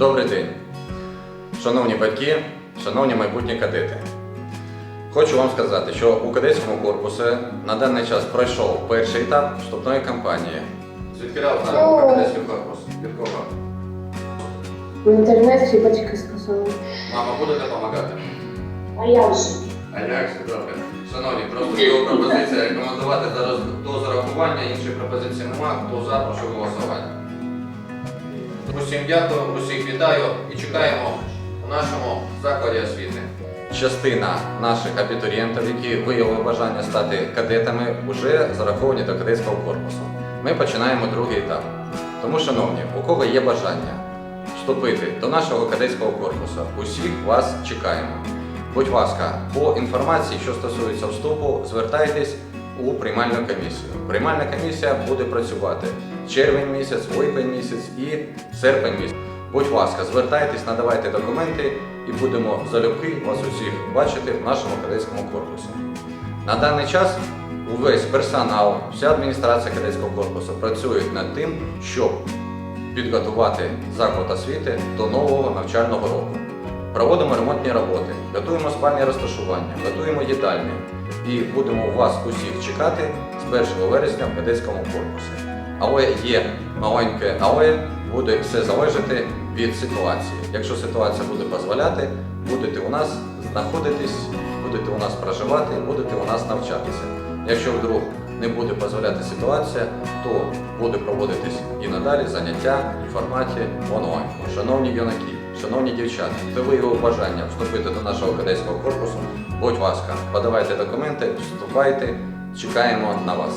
Добрий день, шановні батьки, шановні майбутні кадети. Хочу вам сказати, що у кадетському корпусі на даний час пройшов перший етап вступної кампанії. Звідки про кадетський корпус? Від кого? В інтернеті батьки сказали. Мама буде допомагати? А я вже. А як це добре? Шановні, просто його пропозиція рекомендувати зараз до зарахування, інших пропозицій нема, хто за, прошу голосувати. Усім дякую, усіх вітаю і чекаємо у нашому закладі освіти. Частина наших абітурієнтів, які виявили бажання стати кадетами, вже зараховані до кадетського корпусу. Ми починаємо другий етап. Тому, шановні, у кого є бажання вступити до нашого кадетського корпусу, усіх вас чекаємо. Будь ласка, по інформації, що стосується вступу, звертайтесь у приймальну комісію. Приймальна комісія буде працювати червень місяць, липень місяць і серпень місяць. Будь ласка, звертайтесь, надавайте документи і будемо залюбки вас усіх бачити в нашому кадетському корпусі. На даний час увесь персонал, вся адміністрація кадетського корпусу працюють над тим, щоб підготувати заклад освіти до нового навчального року. Проводимо ремонтні роботи, готуємо спальні розташування, готуємо їдальні і будемо вас усіх чекати з 1 вересня в кадетському корпусі. Але є маленьке але буде все залежати від ситуації. Якщо ситуація буде дозволяти, будете у нас знаходитись, будете у нас проживати, будете у нас навчатися. Якщо вдруг не буде дозволяти ситуація, то буде проводитись і надалі заняття в форматі онлайн. Шановні юнаки, шановні дівчата, хто виявив бажання вступити до нашого кадетського корпусу, будь ласка, подавайте документи, вступайте, чекаємо на вас.